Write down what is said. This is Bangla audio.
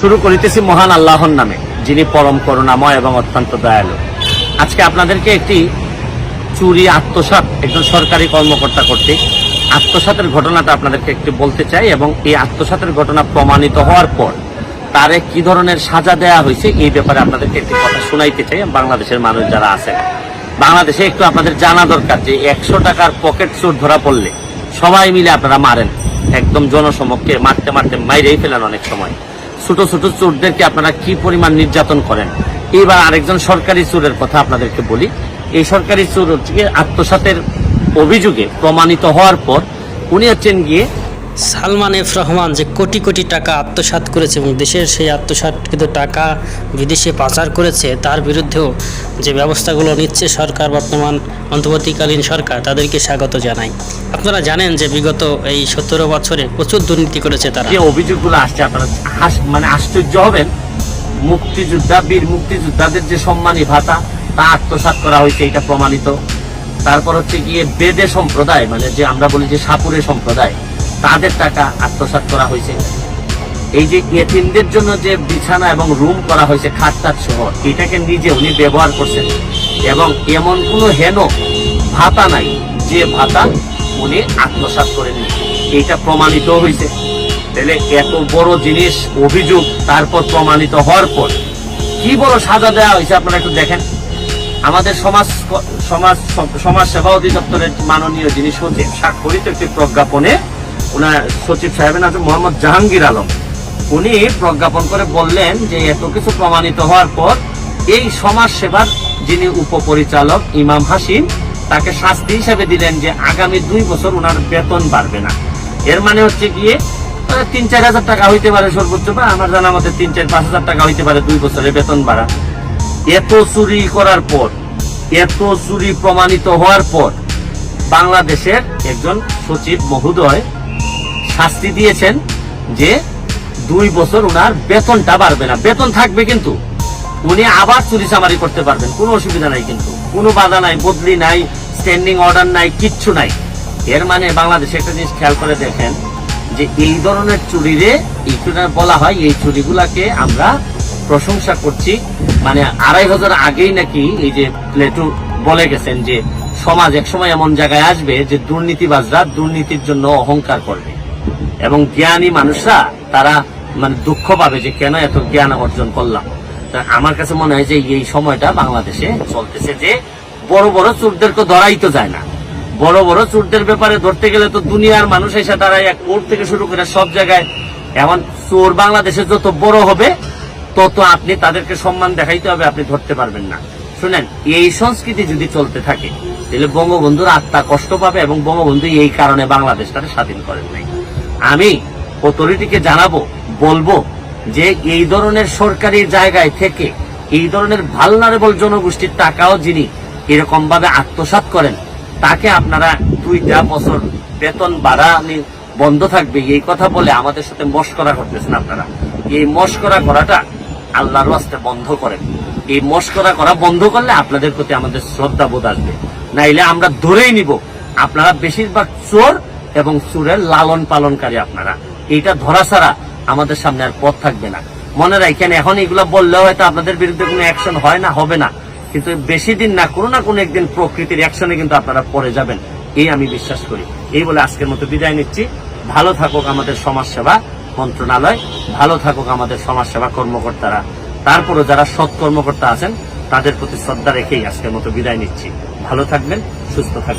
শুরু করিতেছি মহান আল্লাহর নামে, যিনি পরম করুণাময় এবং অত্যন্ত দয়ালু। আজকে আপনাদেরকে একটি চুরি, আত্মসাৎ, একজন সরকারি কর্মকর্তা কর্তৃক আত্মসাতের ঘটনাটা আপনাদেরকে একটু বলতে চাই এবং এই আত্মসাতের ঘটনা প্রমাণিত হওয়ার পর তারে কি ধরনের সাজা দেয়া হয়েছে এই ব্যাপারে আপনাদেরকে একটি কথা শোনাইতে চাই। বাংলাদেশের মানুষ যারা আছে বাংলাদেশে একটু আপনাদের জানা দরকার যে একশো টাকার পকেট চোর ধরা পড়লে সবাই মিলে আপনারা মারেন, একদম জনসমক্ষে মারতে মারতে মাইরেই ফেলেন অনেক সময়। ছোট ছোট চোরদেরকে আপনারা কি পরিমাণ নির্যাতন করেন? এবার আরেকজন সরকারি চোরের কথা আপনাদেরকে বলি। এই সরকারি চোর হচ্ছে গিয়ে আত্মসাতের অভিযোগে প্রমাণিত হওয়ার পর উনি হচ্ছেন গিয়ে সালমান এফ রহমান যে কোটি কোটি টাকা আত্মসাৎ করেছে এবং দেশের সেই আত্মসাৎকৃত টাকা বিদেশে পাচার করেছে, তার বিরুদ্ধেও যে ব্যবস্থাগুলো নিচ্ছে সরকার, বর্তমান অন্তর্বর্তীকালীন সরকার, তাদেরকে স্বাগত জানাই। আপনারা জানেন যে বিগত এই সতেরো বছরে প্রচুর দুর্নীতি করেছে তারা। যে অভিযোগগুলো আসছে আপনারা মানে আশ্চর্য হবেন। মুক্তিযোদ্ধা, বীর মুক্তিযোদ্ধাদের যে সম্মানী ভাতা, তা আত্মসাৎ করা হয়েছে, এটা প্রমাণিত। তারপর হচ্ছে গিয়ে বেদে সম্প্রদায় মানে যে আমরা বলি যে সাপুরে সম্প্রদায় তাদের টাকা আত্মসাৎ করা হয়েছে। এই যে এতিমদের জন্য যে বিছানা এবং রুম করা হয়েছে খাটটাট সহ, এটাকে নিজে উনি ব্যবহার করছেন। এবং এমন কোনো হেন ভাতা নাই, যে ভাতা উনি আত্মসাৎ করেননি এটা প্রমাণিত হয়েছে। তাহলে এত বড় জিনিস, অভিযোগ তারপর প্রমাণিত হওয়ার পর কি বড় সাজা দেওয়া হয়েছে আপনারা একটু দেখেন। আমাদের সমাজ সমাজ সমাজ সেবা অধিদপ্তরের মাননীয় যিনি সচিব, স্বাক্ষরিত একটি প্রজ্ঞাপনে ওনার সচিব সাহেবের নাম মোহাম্মদ জাহাঙ্গীর আলম। উনি প্রজ্ঞাপন করে বললেন যে এত কিছু প্রমাণিত হওয়ার পর এই সমাজ সেবার যিনি উপপরিচালক ইমাম হাসিম তাকে শাস্তি হিসেবে দিলেন যে আগামী দুই বছর ওনার বেতন বাড়বে না। এর মানে হচ্ছে গিয়ে তিন চার হাজার টাকা হইতে পারে সর্বোচ্চ বা আমার জানা মতে তিন চার পাঁচ হাজার টাকা হইতে পারে দুই বছরের বেতন বাড়া। এত চুরি করার পর, এত চুরি প্রমাণিত হওয়ার পর বাংলাদেশের একজন সচিব মহোদয় শাস্তি দিয়েছেন যে দুই বছর ওনার বেতনটা বাড়বে না। বেতন থাকবে কিন্তু। উনি আবার চুরি চামারি করতে পারবেন। কোনো অসুবিধা নাই কিন্তু। কোনো বাধা নাই, বদলি নাই স্ট্যান্ডিং অর্ডার নাই, কিচ্ছু নাই। এর মানে বাংলাদেশে একটা জিনিস খেয়াল করে দেখেন যে এই ধরনের চুরিরে এইটা বলা হয়, এই চুরিগুলাকে আমরা প্রশংসা করছি। মানে আড়াই হাজার আগেই নাকি এই যে প্লেটু বলে গেছেন যে সমাজ এক সময় এমন জায়গায় আসবে যে দুর্নীতিবাজরা দুর্নীতির জন্য অহংকার করবে। এবং জ্ঞানী মানুষরা, তারা মানে দুঃখ পাবে যে কেন এত জ্ঞান অর্জন করলাম। আমার কাছে মনে হয় যে এই সময়টা বাংলাদেশে চলতেছে যে বড় বড় চোরদেরকে ধরাই তো যায় না। বড় বড় চোরদের ব্যাপারে ধরতে গেলে তো দুনিয়ার মানুষ এসে তারা এক কোর্ট থেকে শুরু করে সব জায়গায়, এমন চোর বাংলাদেশে যত বড় হবে, তত আপনি তাদেরকে সম্মান দেখাইতে হবে, আপনি ধরতে পারবেন না। শুনেন, এই সংস্কৃতি যদি চলতে থাকে, তাহলে বঙ্গবন্ধুর আত্মা কষ্ট পাবে এবং বঙ্গবন্ধু এই কারণে বাংলাদেশটাকে স্বাধীন করেন নাই। আমি অথরিটিকে জানাব, বলব যে এই ধরনের সরকারি জায়গায় থেকে এই ধরনের ভালনারেবল জনগোষ্ঠীর টাকাও যিনি এরকম ভাবে আত্মসাৎ করেন, তাকে আপনারা দুইটা বছর বেতন বাড়ানি বন্ধ থাকবে। এই কথা বলে আমাদের সাথে মস্করা করতেছেন আপনারা। এই মস্করা করাটা আল্লাহর রাস্তে বন্ধ করেন। এই মস্করা করা বন্ধ করলে আপনাদের প্রতি আমাদের শ্রদ্ধা বোধ আসবে। নাইলে আমরা ধরেই নিব, আপনারা বেশিরভাগ চোর এবং চোরের লালন পালনকারী আপনারা। এইটা ধরা ছাড়া আমাদের সামনে আর পথ থাকবে না। মনে রাখেন, এখন এগুলো বললেও হয়তো আপনাদের বিরুদ্ধে কোনো অ্যাকশন হয় না, হবে না। কিন্তু বেশি দিন না, কোনো না কোনো একদিন প্রকৃতির অ্যাকশনে কিন্তু আপনারা পড়ে যাবেন। এই আমি বিশ্বাস করি। এই বলে আজকের মতো বিদায় নিচ্ছি। ভালো থাকুক আমাদের সমাজসেবা মন্ত্রণালয়, ভালো থাকুক আমাদের সমাজসেবা কর্মকর্তারা। তারপরও যারা সৎ কর্মকর্তা আছেন, তাদের প্রতি শ্রদ্ধা রেখেই আজকের মতো বিদায় নিচ্ছি। ভালো থাকবেন, সুস্থ থাকবেন।